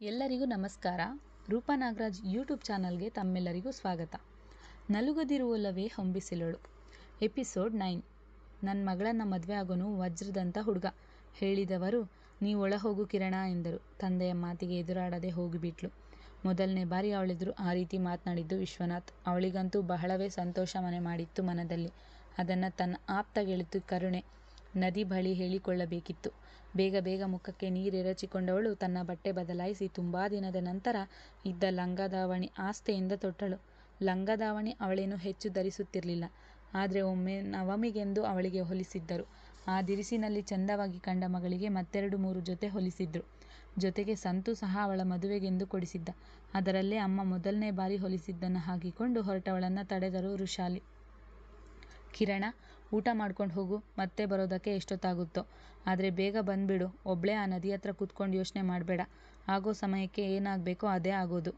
ಎಲ್ಲರಿಗೂ ನಮಸ್ಕಾರ. ರೂಪಾ ನಾಗರಾಜ್ ಯೂಟ್ಯೂಬ್ ಚಾನಲ್ಗೆ ತಮ್ಮೆಲ್ಲರಿಗೂ ಸ್ವಾಗತ. ನಲುಗದಿರುವಲ್ಲವೇ ಹೊಂಬಿಸಿಲಳು. Episode nine. ನನ್ನ ಮಗಳನ್ನ ಮದುವೆ ಆಗೋನು ವಜ್ರದಂಥ ಹುಡುಗ. ಹೇಳಿದವರು ನೀ ಒಳ ಹೋಗು ಕಿರಣ ಎಂದರು. ತಂದೆಯ ಮಾತಿಗೆ ಎದುರಾಡದೆ ಹೋಗಿಬಿಟ್ಲು. ಮೊದಲನೇ ಬಾರಿ ಅವಳಿದ್ರು ಆ ರೀತಿ ಮಾತನಾಡಿದ್ದು ವಿಶ್ವನಾಥ್. ಅವಳಿಗಂತೂ ಬಹಳವೇ ಸಂತೋಷ ಮನೆ ಮಾಡಿತ್ತು ಮನದಲ್ಲಿ. ಅದನ್ನು ತನ್ನ ಆಪ್ತ ಕರುಣೆ. ನದಿ ಬಳಿ ಹೇಳಿಕೊಳ್ಳಬೇಕಿತ್ತು. ಬೇಗ ಬೇಗ ಮುಖಕ್ಕೆ ನೀರೆರಚಿಕೊಂಡವಳು ತನ್ನ ಬಟ್ಟೆ ಬದಲಾಯಿಸಿ ತುಂಬಾ ದಿನದ ನಂತರ ಇದ್ದ ಲಂಗದಾವಣಿ ಆಸ್ಥೆಯಿಂದ ತೊಟ್ಟಳು. ಲಂಗದಾವಣಿ ಅವಳೇನು ಹೆಚ್ಚು ಧರಿಸುತ್ತಿರಲಿಲ್ಲ. ಆದರೆ ಒಮ್ಮೆ ನವಮಿಗೆಂದು ಅವಳಿಗೆ ಹೊಲಿಸಿದ್ದರು. ಆ ದಿರಿಸಿನಲ್ಲಿ ಚಂದವಾಗಿ ಕಂಡ ಮಗಳಿಗೆ ಮತ್ತೆರಡು ಮೂರು ಜೊತೆ ಹೊಲಿಸಿದ್ರು. ಜೊತೆಗೆ ಸಂತು ಸಹ ಅವಳ ಮದುವೆಗೆಂದು ಕೊಡಿಸಿದ್ದ. ಅದರಲ್ಲೇ ಅಮ್ಮ ಮೊದಲನೇ ಬಾರಿ ಹೊಲಿಸಿದ್ದನ್ನು ಹಾಕಿಕೊಂಡು ಹೊರಟವಳನ್ನು ತಡೆದರು ವೃಷಾಲಿ. ಕಿರಣ ಊಟ ಮಾಡ್ಕೊಂಡು ಹೋಗು, ಮತ್ತೆ ಬರೋದಕ್ಕೆ ಎಷ್ಟೊತ್ತಾಗುತ್ತೋ. ಆದರೆ ಬೇಗ ಬಂದ್ಬಿಡು. ಒಬ್ಬಳೇ ಆ ನದಿ ಹತ್ರ ಕೂತ್ಕೊಂಡು ಯೋಚನೆ ಮಾಡಬೇಡ. ಆಗೋ ಸಮಯಕ್ಕೆ ಏನಾಗಬೇಕೋ ಅದೇ ಆಗೋದು.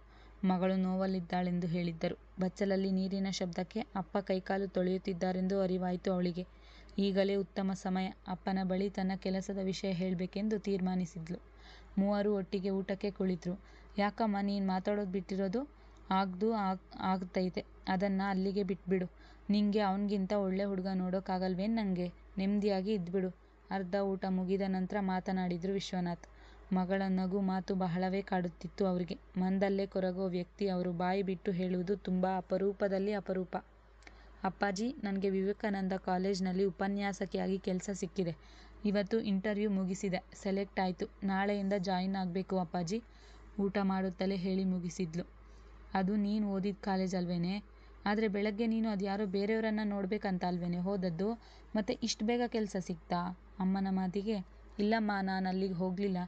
ಮಗಳು ನೋವಲ್ಲಿದ್ದಾಳೆಂದು ಹೇಳಿದ್ದರು. ಬಚ್ಚಲಲ್ಲಿ ನೀರಿನ ಶಬ್ದಕ್ಕೆ ಅಪ್ಪ ಕೈಕಾಲು ತೊಳೆಯುತ್ತಿದ್ದಾರೆಂದು ಅರಿವಾಯಿತು ಅವಳಿಗೆ. ಈಗಲೇ ಉತ್ತಮ ಸಮಯ. ಅಪ್ಪನ ಬಳಿ ತನ್ನ ಕೆಲಸದ ವಿಷಯ ಹೇಳಬೇಕೆಂದು ತೀರ್ಮಾನಿಸಿದ್ಲು. ಮೂವರು ಒಟ್ಟಿಗೆ ಊಟಕ್ಕೆ ಕುಳಿತರು. ಯಾಕಮ್ಮ, ನೀನು ಮಾತಾಡೋದು ಬಿಟ್ಟಿರೋದು? ಆಗ್ದು ಆಗ್, ಆಗ್ತೈತೆ. ಅದನ್ನು ಅಲ್ಲಿಗೆ ಬಿಟ್ಬಿಡು. ನಿಂಗೆ ಅವನಿಗಿಂತ ಒಳ್ಳೆ ಹುಡುಗ ನೋಡೋಕ್ಕಾಗಲ್ವೇನು ನನಗೆ ನೆಮ್ಮದಿಯಾಗಿ ಇದ್ಬಿಡು. ಅರ್ಧ ಊಟ ಮುಗಿದ ನಂತರ ಮಾತನಾಡಿದ್ರು ವಿಶ್ವನಾಥ್. ಮಗಳ ನಗು ಮಾತು ಬಹಳವೇ ಕಾಡುತ್ತಿತ್ತು ಅವರಿಗೆ. ಮಂದಲ್ಲೇ ಕೊರಗೋ ವ್ಯಕ್ತಿ ಅವರು ಬಾಯಿ ಬಿಟ್ಟು ಹೇಳುವುದು ತುಂಬ ಅಪರೂಪದಲ್ಲಿ ಅಪರೂಪ. ಅಪ್ಪಾಜಿ, ನನಗೆ ವಿವೇಕಾನಂದ ಕಾಲೇಜ್ನಲ್ಲಿ ಉಪನ್ಯಾಸಕಿಯಾಗಿ ಕೆಲಸ ಸಿಕ್ಕಿದೆ. ಇವತ್ತು ಇಂಟರ್ವ್ಯೂ ಮುಗಿಸಿದೆ. ಸೆಲೆಕ್ಟ್ ಆಯಿತು. ನಾಳೆಯಿಂದ ಜಾಯಿನ್ ಆಗಬೇಕು ಅಪ್ಪಾಜಿ. ಊಟ ಮಾಡುತ್ತಲೇ ಹೇಳಿ ಮುಗಿಸಿದ್ಲು. ಅದು ನೀನು ಓದಿದ ಕಾಲೇಜ್ ಅಲ್ವೇನೆ? ಆದರೆ ಬೆಳಗ್ಗೆ ನೀನು ಅದು ಯಾರೋ ಬೇರೆಯವರನ್ನು ನೋಡಬೇಕಂತ ಅಲ್ವೇನೆ ಹೋದದ್ದು? ಮತ್ತು ಇಷ್ಟು ಬೇಗ ಕೆಲಸ ಸಿಕ್ತಾ? ಅಮ್ಮನ ಮಾತಿಗೆ, ಇಲ್ಲಮ್ಮ, ನಾನು ಅಲ್ಲಿಗೆ ಹೋಗಲಿಲ್ಲ.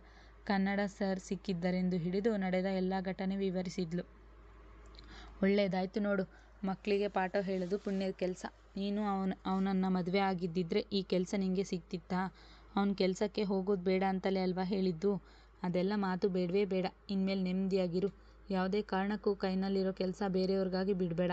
ಕನ್ನಡ ಸರ್ ಸಿಕ್ಕಿದ್ದರೆಂದು ಹಿಡಿದು ನಡೆದ ಎಲ್ಲ ಘಟನೆ ವಿವರಿಸಿದ್ಲು. ಒಳ್ಳೆಯದಾಯ್ತು ನೋಡು. ಮಕ್ಕಳಿಗೆ ಪಾಠ ಹೇಳೋದು ಪುಣ್ಯದ ಕೆಲಸ. ನೀನು ಅವನ, ಅವನನ್ನು ಮದುವೆ ಆಗಿದ್ದಿದ್ರೆ ಈ ಕೆಲಸ ನಿಂಗೆ ಸಿಗ್ತಿತ್ತಾ? ಅವನ ಕೆಲಸಕ್ಕೆ ಹೋಗೋದು ಬೇಡ ಅಂತಲೇ ಅಲ್ವಾ ಹೇಳಿದ್ದು? ಅದೆಲ್ಲ ಮಾತು ಬೇಡವೇ ಬೇಡ. ಇನ್ಮೇಲೆ ನೆಮ್ಮದಿಯಾಗಿರು ಯಾವುದೇ ಕಾರಣಕ್ಕೂ ಕೈನಲ್ಲಿರೋ ಕೆಲಸ ಬೇರೆಯವ್ರಿಗಾಗಿ ಬಿಡಬೇಡ.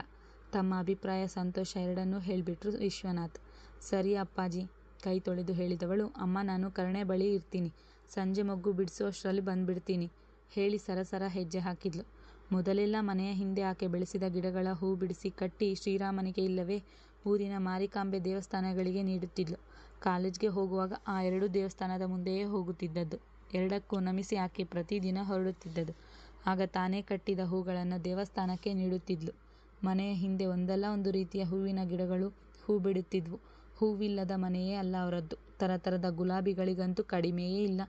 ತಮ್ಮ ಅಭಿಪ್ರಾಯ, ಸಂತೋಷ ಎರಡನ್ನೂ ಹೇಳಿಬಿಟ್ರು ವಿಶ್ವನಾಥ್. ಸರಿ ಅಪ್ಪಾಜಿ, ಕೈ ತೊಳೆದು ಹೇಳಿದವಳು, ಅಮ್ಮ ನಾನು ಕರ್ಣೆ ಬಳಿ ಇರ್ತೀನಿ. ಸಂಜೆ ಮೊಗ್ಗು ಬಿಡಿಸುವಷ್ಟರಲ್ಲಿ ಬಂದ್ಬಿಡ್ತೀನಿ. ಹೇಳಿ ಸರಸರ ಹೆಜ್ಜೆ ಹಾಕಿದ್ಲು. ಮೊದಲೆಲ್ಲ ಮನೆಯ ಹಿಂದೆ ಆಕೆ ಬೆಳೆಸಿದ ಗಿಡಗಳ ಹೂ ಬಿಡಿಸಿ ಕಟ್ಟಿ ಶ್ರೀರಾಮನಿಗೆ ಇಲ್ಲವೇ ಊರಿನ ಮಾರಿಕಾಂಬೆ ದೇವಸ್ಥಾನಗಳಿಗೆ ನೀಡುತ್ತಿದ್ಲು. ಕಾಲೇಜ್ಗೆ ಹೋಗುವಾಗ ಆ ಎರಡೂ ದೇವಸ್ಥಾನದ ಮುಂದೆಯೇ ಹೋಗುತ್ತಿದ್ದದ್ದು. ಎರಡಕ್ಕೂ ನಮಿಸಿ ಆಕೆ ಪ್ರತಿದಿನ ಹೊರಡುತ್ತಿದ್ದದು ಆಗ ತಾನೇ ಕಟ್ಟಿದ ಹೂಗಳನ್ನು ದೇವಸ್ಥಾನಕ್ಕೆ ನೀಡುತ್ತಿದ್ಲು. ಮನೆಯ ಹಿಂದೆ ಒಂದಲ್ಲ ಒಂದು ರೀತಿಯ ಹೂವಿನ ಗಿಡಗಳು ಹೂ ಬಿಡುತ್ತಿದ್ವು. ಹೂವಿಲ್ಲದ ಮನೆಯೇ ಅಲ್ಲ ಅವರದ್ದು. ಥರಥರದ ಗುಲಾಬಿಗಳಿಗಂತೂ ಕಡಿಮೆಯೇ ಇಲ್ಲ.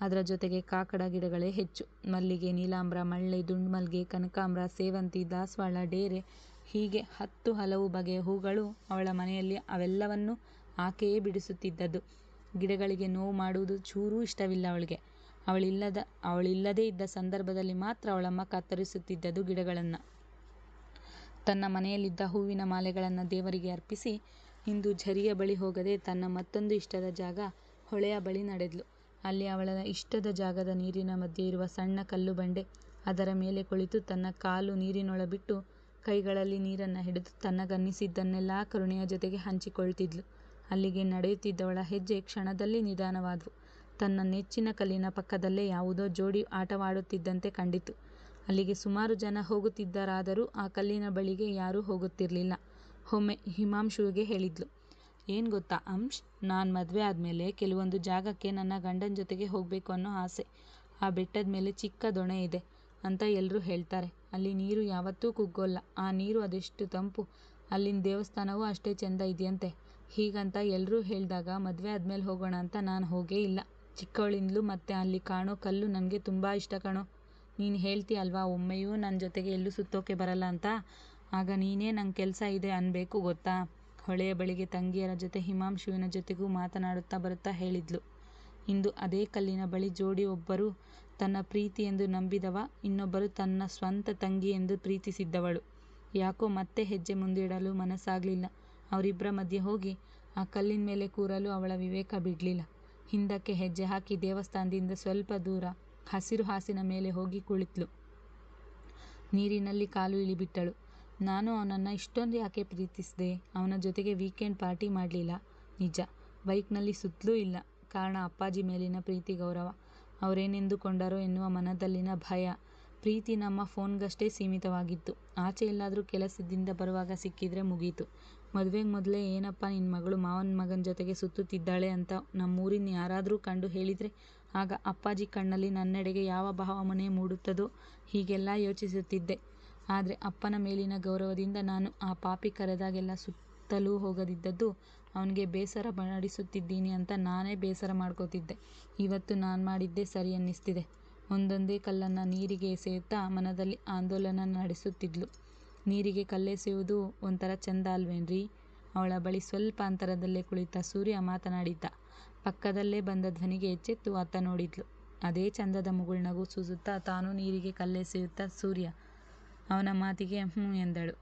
ಅದರ ಜೊತೆಗೆ ಕಾಕಡ ಗಿಡಗಳೇ ಹೆಚ್ಚು. ಮಲ್ಲಿಗೆ, ನೀಲಾಂಬ್ರ, ಮಳ್ಳೆ, ದುಂಡ್ಮಲ್ಗೆ, ಕನಕಾಂಬ್ರ, ಸೇವಂತಿ, ದಾಸವಾಳ, ಡೇರೆ ಹೀಗೆ ಹತ್ತು ಹಲವು ಬಗೆಯ ಹೂಗಳು ಅವಳ ಮನೆಯಲ್ಲಿ ಅವೆಲ್ಲವನ್ನೂ ಆಕೆಯೇ ಬಿಡಿಸುತ್ತಿದ್ದದ್ದು. ಗಿಡಗಳಿಗೆ ನೋವು ಮಾಡುವುದು ಚೂರೂ ಇಷ್ಟವಿಲ್ಲ ಅವಳಿಗೆ. ಅವಳಿಲ್ಲದ, ಅವಳಿಲ್ಲದೇ ಇದ್ದ ಸಂದರ್ಭದಲ್ಲಿ ಮಾತ್ರ ಅವಳಮ್ಮ ಕತ್ತರಿಸುತ್ತಿದ್ದದ್ದು ಗಿಡಗಳನ್ನು. ತನ್ನ ಮನೆಯಲ್ಲಿದ್ದ ಹೂವಿನ ಮಾಲೆಗಳನ್ನು ದೇವರಿಗೆ ಅರ್ಪಿಸಿ ಇಂದು ಝರಿಯ ಬಳಿ ಹೋಗದೆ ತನ್ನ ಮತ್ತೊಂದು ಇಷ್ಟದ ಜಾಗ ಹೊಳೆಯ ಬಳಿ ನಡೆದ್ಲು. ಅಲ್ಲಿ ಅವಳ ಇಷ್ಟದ ಜಾಗದ ನೀರಿನ ಮಧ್ಯೆ ಇರುವ ಸಣ್ಣ ಕಲ್ಲು ಬಂಡೆ ಅದರ ಮೇಲೆ ಕುಳಿತು ತನ್ನ ಕಾಲು ನೀರಿನೊಳ ಬಿಟ್ಟು ಕೈಗಳಲ್ಲಿ ನೀರನ್ನು ಹಿಡಿದು ತನ್ನಗನ್ನಿಸಿದ್ದನ್ನೆಲ್ಲ ಕರುಣೆಯ ಜೊತೆಗೆ ಹಂಚಿಕೊಳ್ತಿದ್ಲು. ಅಲ್ಲಿಗೆ ನಡೆಯುತ್ತಿದ್ದವಳ ಹೆಜ್ಜೆ ಕ್ಷಣದಲ್ಲಿ ನಿಧಾನವಾದವು. ತನ್ನ ನೆಚ್ಚಿನ ಕಲ್ಲಿನ ಪಕ್ಕದಲ್ಲೇ ಯಾವುದೋ ಜೋಡಿ ಆಟವಾಡುತ್ತಿದ್ದಂತೆ ಕಂಡಿತು. ಅಲ್ಲಿಗೆ ಸುಮಾರು ಜನ ಹೋಗುತ್ತಿದ್ದರಾದರೂ ಆ ಕಲ್ಲಿನ ಬಳಿಗೆ ಯಾರೂ ಹೋಗುತ್ತಿರಲಿಲ್ಲ. ಒಮ್ಮೆ ಹಿಮಾಂಶುವಿಗೆ ಹೇಳಿದ್ಲು, ಏನು ಗೊತ್ತಾ ಅಂಶ್, ನಾನು ಮದುವೆ ಆದಮೇಲೆ ಕೆಲವೊಂದು ಜಾಗಕ್ಕೆ ನನ್ನ ಗಂಡನ ಜೊತೆಗೆ ಹೋಗಬೇಕು ಅನ್ನೋ ಆಸೆ. ಆ ಬೆಟ್ಟದ ಮೇಲೆ ಚಿಕ್ಕ ದೊಣೆ ಇದೆ ಅಂತ ಎಲ್ಲರೂ ಹೇಳ್ತಾರೆ. ಅಲ್ಲಿ ನೀರು ಯಾವತ್ತೂ ಕುಗ್ಗೋಲ್ಲ. ಆ ನೀರು ಅದೆಷ್ಟು ತಂಪು. ಅಲ್ಲಿನ ದೇವಸ್ಥಾನವೂ ಅಷ್ಟೇ ಚೆಂದ ಇದೆಯಂತೆ. ಹೀಗಂತ ಎಲ್ಲರೂ ಹೇಳಿದಾಗ ಮದುವೆ ಆದಮೇಲೆ ಹೋಗೋಣ ಅಂತ ನಾನು ಹೋಗೇ ಇಲ್ಲ. ಚಿಕ್ಕವಳಿಂದಲೂ ಮತ್ತೆ ಅಲ್ಲಿ ಕಾಣೋ ಕಲ್ಲು ನನಗೆ ತುಂಬ ಇಷ್ಟ ಕಣೋ. ನೀನು ಹೇಳ್ತಿ ಅಲ್ವಾ, ಒಮ್ಮೆಯೂ ನನ್ನ ಜೊತೆಗೆ ಎಲ್ಲೂ ಸುತ್ತೋಕೆ ಬರಲ್ಲ ಅಂತ? ಆಗ ನೀನೇ ನಂಗೆ ಕೆಲಸ ಇದೆ ಅನ್ಬೇಕು ಗೊತ್ತಾ? ಹೊಳೆಯ ಬಳಿಗೆ ತಂಗಿಯರ ಜೊತೆ ಹಿಮಾಂಶುವಿನ ಜೊತೆಗೂ ಮಾತನಾಡುತ್ತಾ ಬರುತ್ತಾ ಹೇಳಿದ್ಲು. ಇಂದು ಅದೇ ಕಲ್ಲಿನ ಬಳಿ ಜೋಡಿ ಒಬ್ಬರು ತನ್ನ ಪ್ರೀತಿ ಎಂದು ನಂಬಿದವ, ಇನ್ನೊಬ್ಬರು ತನ್ನ ಸ್ವಂತ ತಂಗಿ ಎಂದು ಪ್ರೀತಿಸಿದ್ದವಳು. ಯಾಕೋ ಮತ್ತೆ ಹೆಜ್ಜೆ ಮುಂದಿಡಲು ಮನಸ್ಸಾಗಲಿಲ್ಲ. ಅವರಿಬ್ಬರ ಮಧ್ಯೆ ಹೋಗಿ ಆ ಕಲ್ಲಿನ ಮೇಲೆ ಕೂರಲು ಅವಳ ವಿವೇಕ ಬಿಡಲಿಲ್ಲ. ಹಿಂದಕ್ಕೆ ಹೆಜ್ಜೆ ಹಾಕಿ ದೇವಸ್ಥಾನದಿಂದ ಸ್ವಲ್ಪ ದೂರ ಹಸಿರು ಹಾಸಿನ ಮೇಲೆ ಹೋಗಿ ಕುಳಿತಳು ನೀರಿನಲ್ಲಿ ಕಾಲು ಇಳಿಬಿಟ್ಟಳು. ನಾನು ಅವನನ್ನು ಇಷ್ಟೊಂದು ಯಾಕೆ ಪ್ರೀತಿಸಿದೆ? ಅವನ ಜೊತೆಗೆ ವೀಕೆಂಡ್ ಪಾರ್ಟಿ ಮಾಡಲಿಲ್ಲ. ನಿಜ. ಬೈಕ್ನಲ್ಲಿ ಸುತ್ತಲೂ ಇಲ್ಲ. ಕಾರಣ ಅಪ್ಪಾಜಿ ಮೇಲಿನ ಪ್ರೀತಿ ಗೌರವ. ಅವರೇನೆಂದುಕೊಂಡರೋ ಎನ್ನುವ ಮನದಲ್ಲಿನ ಭಯ. ಪ್ರೀತಿ ನಮ್ಮ ಫೋನ್ಗಷ್ಟೇ ಸೀಮಿತವಾಗಿತ್ತು. ಆಚೆ ಎಲ್ಲಾದ್ರೂ ಕೆಲಸದಿಂದ ಬರುವಾಗ ಸಿಕ್ಕಿದ್ರೆ ಮುಗೀತು. ಮದ್ವೆಗ್ ಮೊದಲೇ ಏನಪ್ಪ ನಿನ್ನ ಮಗಳು ಮಾವನ ಮಗನ ಜೊತೆಗೆ ಸುತ್ತುತ್ತಿದ್ದಾಳೆ ಅಂತ ನಮ್ಮೂರಿನ್ ಯಾರಾದರೂ ಕಂಡು ಹೇಳಿದ್ರೆ ಆಗ ಅಪ್ಪಾಜಿ ಕಣ್ಣಲ್ಲಿ ನನ್ನೆಡೆಗೆ ಯಾವ ಭಾವನೆ ಮೂಡುತ್ತದೋ ಹೀಗೆಲ್ಲ ಯೋಚಿಸುತ್ತಿದ್ದೆ. ಆದ್ರೆ ಅಪ್ಪನ ಮೇಲಿನ ಗೌರವದಿಂದ ನಾನು ಆ ಪಾಪಿ ಕರೆದಾಗೆಲ್ಲ ಸುತ್ತಲೂ ಹೋಗದಿದ್ದದ್ದು ಅವ್ನಿಗೆ ಬೇಸರ ಮಾಡಿಸುತ್ತಿದ್ದೀನಿ ಅಂತ ನಾನೇ ಬೇಸರ ಮಾಡ್ಕೋತಿದ್ದೆ. ಇವತ್ತು ನಾನು ಮಾಡಿದ್ದೇ ಸರಿ ಅನ್ನಿಸ್ತಿದೆ. ಒಂದೊಂದೇ ಕಲ್ಲನ್ನು ನೀರಿಗೆ ಎಸೆಯುತ್ತಾ ಮನದಲ್ಲಿ ಆಂದೋಲನ ನಡೆಸುತ್ತಿದ್ಲು. ನೀರಿಗೆ ಕಲ್ಲೆಸೆಯುವುದು ಒಂಥರ ಚೆಂದ ಅಲ್ವೇನ್ರಿ? ಅವಳ ಬಳಿ ಸ್ವಲ್ಪ ಅಂತರದಲ್ಲೇ ಕುಳಿತ ಸೂರ್ಯ ಮಾತನಾಡಿದ್ದ. ಪಕ್ಕದಲ್ಲೇ ಬಂದ ಧ್ವನಿಗೆ ಎಚ್ಚೆತ್ತು ಅತ್ತ ನೋಡಿದ್ಲು. ಅದೇ ಚಂದದ ಮುಗುಳ್ನಗು ಸೂಸುತ್ತಾ ತಾನೂ ನೀರಿಗೆ ಕಲ್ಲೆಸೆಯುತ್ತಾ ಸೂರ್ಯ ಅವನ ಮಾತಿಗೆ ಹ್ಞೂ ಎಂದಳು.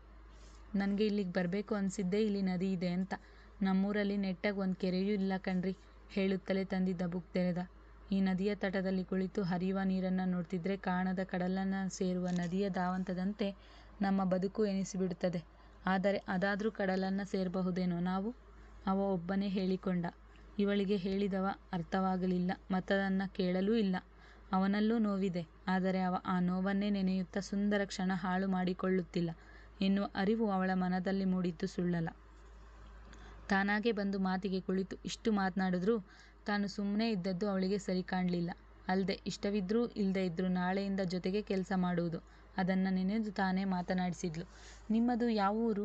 ನನಗೆ ಇಲ್ಲಿಗೆ ಬರಬೇಕು ಅನ್ಸಿದ್ದೇ ಇಲ್ಲಿ ನದಿ ಇದೆ ಅಂತ. ನಮ್ಮೂರಲ್ಲಿ ನೆಟ್ಟಗ್ ಒಂದು ಕೆರೆಯೂ ಇಲ್ಲ ಕಣ್ರಿ, ಹೇಳುತ್ತಲೇ ತಂದಿದ್ದ ಬುಕ್ ತೆರೆದ. ಈ ನದಿಯ ತಟದಲ್ಲಿ ಕುಳಿತು ಹರಿಯುವ ನೀರನ್ನ ನೋಡ್ತಿದ್ರೆ ಕಾಣದ ಕಡಲನ್ನ ಸೇರುವ ನದಿಯ ಧಾವಂತದಂತೆ ನಮ್ಮ ಬದುಕು ಎನಿಸಿಬಿಡುತ್ತದೆ. ಆದರೆ ಅದಾದ್ರೂ ಕಡಲನ್ನ ಸೇರಬಹುದೇನೋ ನಾವು? ಅವ ಒಬ್ಬನೇ ಹೇಳಿಕೊಂಡ. ಇವಳಿಗೆ ಹೇಳಿದವ ಅರ್ಥವಾಗಲಿಲ್ಲ, ಮತ್ತದನ್ನ ಕೇಳಲೂ ಇಲ್ಲ. ಅವನಲ್ಲೂ ನೋವಿದೆ. ಆದರೆ ಅವ ಆ ನೋವನ್ನೇ ನೆನೆಯುತ್ತಾ ಸುಂದರ ಕ್ಷಣ ಹಾಳು ಮಾಡಿಕೊಳ್ಳುತ್ತಿಲ್ಲ ಎನ್ನುವ ಅರಿವು ಅವಳ ಮನದಲ್ಲಿ ಮೂಡಿದ್ದು ಸುಳ್ಳಲ್ಲ. ತಾನಾಗೆ ಬಂದು ಮಾತಿಗೆ ಕುಳಿತು ಇಷ್ಟು ಮಾತ್ನಾಡಿದ್ರೂ ತಾನು ಸುಮ್ಮನೆ ಇದ್ದದ್ದು ಅವಳಿಗೆ ಸರಿ ಕಾಣ್ಲಿಲ್ಲ. ಅಲ್ದೆ, ಇಷ್ಟವಿದ್ರೂ ಇಲ್ದೇ ಇದ್ರೂ ನಾಳೆಯಿಂದ ಜೊತೆಗೆ ಕೆಲ್ಸ ಮಾಡುವುದು. ಅದನ್ನ ನೆನೆದು ತಾನೇ ಮಾತನಾಡಿಸಿದ್ಲು. ನಿಮ್ಮದು ಯಾವೂರು?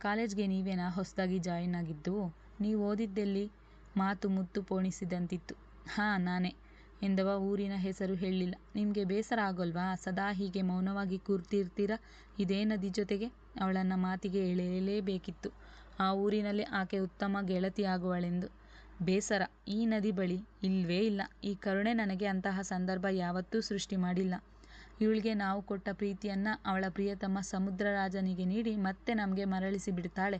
ಕಾಲೇಜ್ಗೆ ನೀವೇನಾ ಹೊಸ್ದಾಗಿ ಜಾಯಿನ್ ಆಗಿದ್ದು? ನೀವು ಓದಿದ್ದೆಲ್ಲಿ? ಮಾತು ಮುತ್ತು ಪೋಣಿಸಿದಂತಿತ್ತು. ಹಾಂ, ನಾನೇ ಎಂದವ ಊರಿನ ಹೆಸರು ಹೇಳ್ಲಿಲ್ಲ. ನಿಮಗೆ ಬೇಸರ ಆಗೋಲ್ವಾ ಸದಾ ಹೀಗೆ ಮೌನವಾಗಿ ಕೂರ್ತಿರ್ತೀರ ಇದೇ ನದಿ ಜೊತೆಗೆ? ಅವಳನ್ನ ಮಾತಿಗೆ ಎಳೆಯಲೇಬೇಕಿತ್ತು ಆ ಊರಿನಲ್ಲಿ ಆಕೆ ಉತ್ತಮ ಗೆಳತಿಯಾಗುವಳೆಂದು. ಬೇಸರ ಈ ನದಿ ಬಳಿ? ಇಲ್ವೇ ಇಲ್ಲ. ಈ ಕರುಣೆ ನನಗೆ ಅಂತಹ ಸಂದರ್ಭ ಯಾವತ್ತೂ ಸೃಷ್ಟಿ ಮಾಡಿಲ್ಲ. ಇವಳಿಗೆ ನಾವು ಕೊಟ್ಟ ಪ್ರೀತಿಯನ್ನ ಅವಳ ಪ್ರಿಯತಮ ಸಮುದ್ರರಾಜನಿಗೆ ನೀಡಿ ಮತ್ತೆ ನಮಗೆ ಮರಳಿಸಿ ಬಿಡ್ತಾಳೆ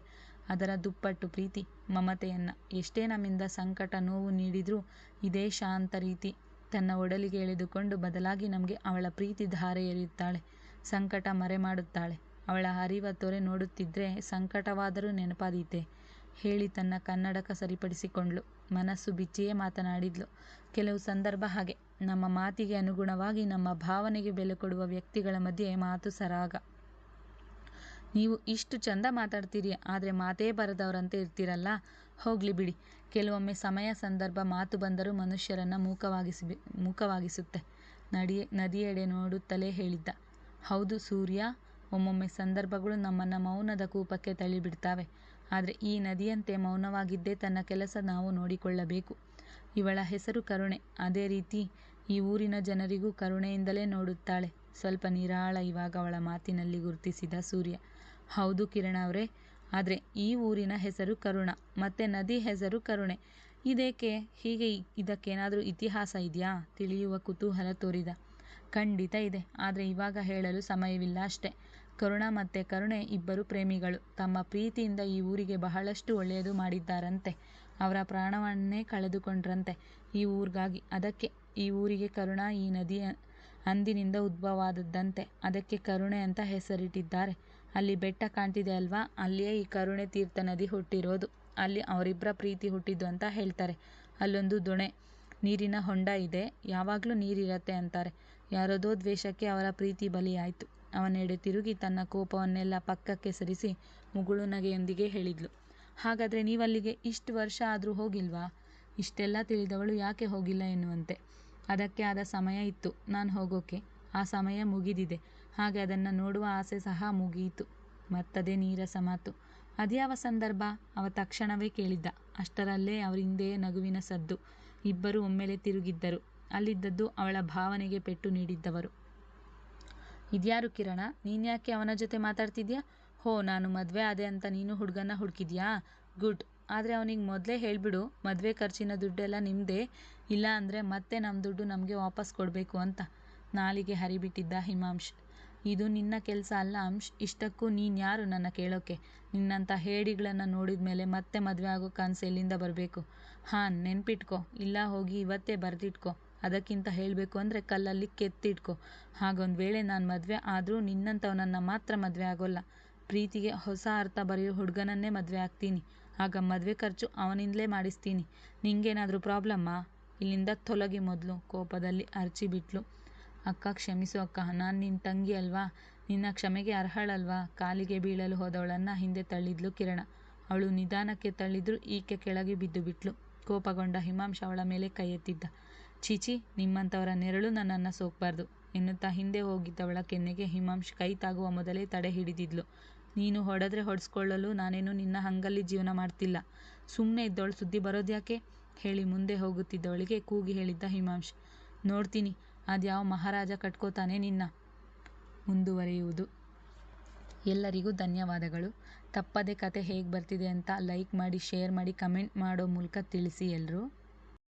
ಅದರ ದುಪ್ಪಟ್ಟು ಪ್ರೀತಿ, ಮಮತೆಯನ್ನ. ಎಷ್ಟೇ ನಮ್ಮಿಂದ ಸಂಕಟ ನೋವು ನೀಡಿದ್ರೂ ಇದೇ ಶಾಂತ ರೀತಿ ತನ್ನ ಒಡಲಿಗೆ ಎಳೆದುಕೊಂಡು ಬದಲಾಗಿ ನಮಗೆ ಅವಳ ಪ್ರೀತಿ ಧಾರೆ ಎರೆಯುತ್ತಾಳೆ. ಸಂಕಟ ಮರೆಮಾಡುತ್ತಾಳೆ. ಅವಳ ಹರಿವ ತೊರೆ ನೋಡುತ್ತಿದ್ರೆ ಸಂಕಟವಾದರೂ ನೆನಪಾದೀತೆ ಹೇಳಿ ತನ್ನ ಕನ್ನಡಕ ಸರಿಪಡಿಸಿಕೊಂಡ್ಳು. ಮನಸ್ಸು ಬಿಚ್ಚಿಯೇ ಮಾತನಾಡಿದ್ಲು. ಕೆಲವು ಸಂದರ್ಭ ಹಾಗೆ. ನಮ್ಮ ಮಾತಿಗೆ ಅನುಗುಣವಾಗಿ ನಮ್ಮ ಭಾವನೆಗೆ ಬೆಲೆ ಕೊಡುವ ವ್ಯಕ್ತಿಗಳ ಮಧ್ಯೆ ಮಾತು ಸರಾಗ. ನೀವು ಇಷ್ಟು ಚಂದ ಮಾತಾಡ್ತೀರಿ, ಆದ್ರೆ ಮಾತೇ ಬರದವರಂತೆ ಇರ್ತೀರಲ್ಲ? ಹೋಗ್ಲಿ ಬಿಡಿ. ಕೆಲವೊಮ್ಮೆ ಸಮಯ, ಸಂದರ್ಭ, ಮಾತು ಬಂದರೂ ಮನುಷ್ಯರನ್ನ ಮೂಕವಾಗಿಸುತ್ತೆ ನದಿಯೆಡೆ ನೋಡುತ್ತಲೇ ಹೇಳಿದ್ದ. ಹೌದು ಸೂರ್ಯ. ಒಮ್ಮೊಮ್ಮೆ ಸಂದರ್ಭಗಳು ನಮ್ಮನ್ನ ಮೌನದ ಕೂಪಕ್ಕೆ ತಳ್ಳಿಬಿಡ್ತಾವೆ. ಆದ್ರೆ ಈ ನದಿಯಂತೆ ಮೌನವಾಗಿದ್ದೇ ತನ್ನ ಕೆಲಸ ನಾವು ನೋಡಿಕೊಳ್ಳಬೇಕು. ಇವಳ ಹೆಸರು ಕರುಣೆ. ಅದೇ ರೀತಿ ಈ ಊರಿನ ಜನರಿಗೂ ಕರುಣೆಯಿಂದಲೇ ನೋಡುತ್ತಾಳೆ ಸ್ವಲ್ಪ ನಿರಾಳ ಇವಾಗ ಅವಳ ಮಾತಿನಲ್ಲಿ ಗುರುತಿಸಿದ ಸೂರ್ಯ. ಹೌದು ಕಿರಣ ಅವರೇ, ಆದರೆ ಈ ಊರಿನ ಹೆಸರು ಕರುಣ. ಮತ್ತೆ ನದಿ ಹೆಸರು ಕರುಣೆ. ಇದೇಕೆ ಹೀಗೆ ಇದಕ್ಕೇನಾದರೂ ಇತಿಹಾಸ ಇದ್ಯಾ ತಿಳಿಯುವ ಕುತೂಹಲ ತೋರಿದ. ಖಂಡಿತ ಇದೆ. ಆದರೆ ಇವಾಗ ಹೇಳಲು ಸಮಯವಿಲ್ಲ ಅಷ್ಟೇ. ಕರುಣ ಮತ್ತೆ ಕರುಣೆ ಇಬ್ಬರು ಪ್ರೇಮಿಗಳು. ತಮ್ಮ ಪ್ರೀತಿಯಿಂದ ಈ ಊರಿಗೆ ಬಹಳಷ್ಟು ಒಳ್ಳೆಯದು ಮಾಡಿದ್ದಾರಂತೆ. ಅವರ ಪ್ರಾಣವನ್ನೇ ಕಳೆದುಕೊಂಡ್ರಂತೆ ಈ ಊರಿಗಾಗಿ ಅದಕ್ಕೆ ಈ ಊರಿಗೆ ಕರುಣ ಈ ನದಿ ಅಂದಿನಿಂದ ಉದ್ಭವವಾದದ್ದಂತೆ. ಅದಕ್ಕೆ ಕರುಣೆ ಅಂತ ಹೆಸರಿಟ್ಟಿದ್ದಾರೆ. ಅಲ್ಲಿ ಬೆಟ್ಟ ಕಾಣ್ತಿದೆ ಅಲ್ವಾ ಅಲ್ಲಿಯೇ ಈ ಕರುಣೆ ತೀರ್ಥ ನದಿ ಹುಟ್ಟಿರೋದು. ಅಲ್ಲಿ ಅವರಿಬ್ಬರ ಪ್ರೀತಿ ಹುಟ್ಟಿದ್ದು ಅಂತ ಹೇಳ್ತಾರೆ. ಅಲ್ಲೊಂದು ದೊಣೆ, ನೀರಿನ ಹೊಂಡ ಇದೆ. ಯಾವಾಗಲೂ ನೀರಿರತ್ತೆ ಅಂತಾರೆ. ಯಾರದೋ ದ್ವೇಷಕ್ಕೆ ಅವರ ಪ್ರೀತಿ ಬಲಿಯಾಯ್ತು. ಅವನೆಡೆ ತಿರುಗಿ ತನ್ನ ಕೋಪವನ್ನೆಲ್ಲ ಪಕ್ಕಕ್ಕೆ ಸರಿಸಿ ಮುಗುಳು ನಗೆಯೊಂದಿಗೆ ಹೇಳಿದ್ಲು. ಹಾಗಾದ್ರೆ ನೀವಲ್ಲಿಗೆ ಇಷ್ಟು ವರ್ಷ ಆದರೂ ಹೋಗಿಲ್ವಾ? ಇಷ್ಟೆಲ್ಲ ತಿಳಿದವಳು ಯಾಕೆ ಹೋಗಿಲ್ಲ ಎನ್ನುವಂತೆ. ಅದಕ್ಕೆ ಆದ ಸಮಯ ಇತ್ತು ನಾನ್ ಹೋಗೋಕೆ. ಆ ಸಮಯ ಮುಗಿದಿದೆ. ಹಾಗೆ ಅದನ್ನ ನೋಡುವ ಆಸೆ ಸಹ ಮುಗಿಯಿತು ಮತ್ತದೇ ನೀರಸ ಮಾತು. ಅದ್ಯಾವ ಸಂದರ್ಭ? ಅವ ತಕ್ಷಣವೇ ಕೇಳಿದ್ದ. ಅಷ್ಟರಲ್ಲೇ ಅವ್ರಿಂದೆ ನಗುವಿನ ಸದ್ದು. ಇಬ್ಬರು ಒಮ್ಮೆಲೆ ತಿರುಗಿದ್ದರು. ಅಲ್ಲಿದ್ದದ್ದು ಅವಳ ಭಾವನೆಗೆ ಪೆಟ್ಟು ನೀಡಿದ್ದವರು. ಇದ್ಯಾರು ಕಿರಣ? ನೀನ್ಯಾಕೆ ಅವನ ಜೊತೆ ಮಾತಾಡ್ತಿದ್ಯಾ? ಹೋ, ನಾನು ಮದುವೆ ಆದೆ ಅಂತ ನೀನು ಹುಡ್ಗನ್ನ ಹುಡ್ಕಿದ್ಯಾ? ಗುಡ್. ಆದ್ರೆ ಅವನಿಗೆ ಮೊದಲೇ ಹೇಳಿಬಿಡು, ಮದುವೆ ಖರ್ಚಿನ ದುಡ್ಡೆಲ್ಲ ನಿಮ್ಮದೇ ಇಲ್ಲ ಅಂದ್ರೆ ಮತ್ತೆ ನಮ್ಮ ದುಡ್ಡು ನಮಗೆ ವಾಪಸ್ ಕೊಡ್ಬೇಕು ಅಂತ. ನಾಲಿಗೆ ಹರಿಬಿಟ್ಟಿದ್ದ ಹಿಮಾಂಶ್. ಇದು ನಿನ್ನ ಕೆಲಸ ಅಲ್ಲ ಅಂಶ್. ಇಷ್ಟಕ್ಕೂ ನೀನ್ಯಾರು ನನ್ನ ಕೇಳೋಕೆ? ನಿನ್ನಂಥ ಹೇಡಿಗಳನ್ನು ನೋಡಿದ ಮೇಲೆ ಮತ್ತೆ ಮದುವೆ ಆಗೋ ಕನ್ಸು ಎಲ್ಲಿಂದ ಬರಬೇಕು ಹಾಂ ನೆನ್ಪಿಟ್ಕೋ. ಇಲ್ಲ ಹೋಗಿ ಇವತ್ತೇ ಬರ್ದಿಟ್ಕೋ. ಅದಕ್ಕಿಂತ ಹೇಳಬೇಕು ಅಂದರೆ ಕಲ್ಲಲ್ಲಿ ಕೆತ್ತಿಟ್ಕೋ. ಹಾಗೊಂದು ವೇಳೆ ನಾನು ಮದುವೆ ಆದರೂ ನಿನ್ನಂಥವನನ್ನು ಮಾತ್ರ ಮದುವೆ ಆಗೋಲ್ಲ. ಪ್ರೀತಿಗೆ ಹೊಸ ಅರ್ಥ ಬರೆಯೋ ಹುಡುಗನನ್ನೇ ಮದುವೆ ಆಗ್ತೀನಿ. ಆಗ ಮದುವೆ ಖರ್ಚು ಅವನಿಂದಲೇ ಮಾಡಿಸ್ತೀನಿ. ನಿಂಗೇನಾದರೂ ಪ್ರಾಬ್ಲಮ್ಮಾ? ಇಲ್ಲಿಂದ ತೊಲಗಿ ಮೊದಲು ಕೋಪದಲ್ಲಿ ಅರಚಿಬಿಟ್ಲು. ಅಕ್ಕ ಕ್ಷಮಿಸು ಅಕ್ಕ. ನಾನು ನಿನ್ನ ತಂಗಿ ಅಲ್ವಾ? ನಿನ್ನ ಕ್ಷಮೆಗೆ ಅರ್ಹಳಲ್ವಾ? ಕಾಲಿಗೆ ಬೀಳಲು ಹೋದವಳನ್ನ ಹಿಂದೆ ತಳ್ಳಿದ್ಲು ಕಿರಣ. ಅವಳು ನಿಧಾನಕ್ಕೆ ತಳ್ಳಿದ್ರು ಈಕೆ ಕೆಳಗೆ ಬಿದ್ದುಬಿಟ್ಲು. ಕೋಪಗೊಂಡ ಹಿಮಾಂಶ ಅವಳ ಮೇಲೆ ಕೈಯೆತ್ತಿದ್ದ. ಛೀ ನಿಮ್ಮಂಥವರ ನೆರಳು ನನ್ನನ್ನ ಸೋಕ್ಬಾರ್ದು ಎನ್ನುತ್ತಾ ಹಿಂದೆ ಹೋಗಿದ್ದವಳ ಕೆನ್ನೆಗೆ ಹಿಮಾಂಶ್ ಕೈ ತಾಗುವ ಮೊದಲೇ ತಡೆ ಹಿಡಿದಿದ್ಲು. ನೀನು ಹೊಡೆದ್ರೆ ಹೊಡೆಸ್ಕೊಳ್ಳಲು ನಾನೇನು ನಿನ್ನ ಹಂಗಲ್ಲಿ ಜೀವನ ಮಾಡ್ತಿಲ್ಲ. ಸುಮ್ಮನೆ ಇದ್ದವಳು ಸುದ್ದಿ ಬರೋದ್ಯಾಕೆ? ಹೇಳಿ ಮುಂದೆ ಹೋಗುತ್ತಿದ್ದವಳಿಗೆ ಕೂಗಿ ಹೇಳಿದ್ದ ಹಿಮಾಂಶ್. ನೋಡ್ತೀನಿ, ಅದ್ಯಾವ ಮಹಾರಾಜ ಕಟ್ಕೋತಾನೆ ನಿನ್ನ. ಮುಂದುವರಿಯುವುದು. ಎಲ್ಲರಿಗೂ ಧನ್ಯವಾದಗಳು. ತಪ್ಪದೆ ಕಥೆ ಹೇಗ್ ಬರ್ತಿದೆ ಅಂತ ಲೈಕ್ ಮಾಡಿ, ಶೇರ್ ಮಾಡಿ, ಕಮೆಂಟ್ ಮಾಡೋ ಮೂಲಕ ತಿಳಿಸಿ ಎಲ್ರೂ.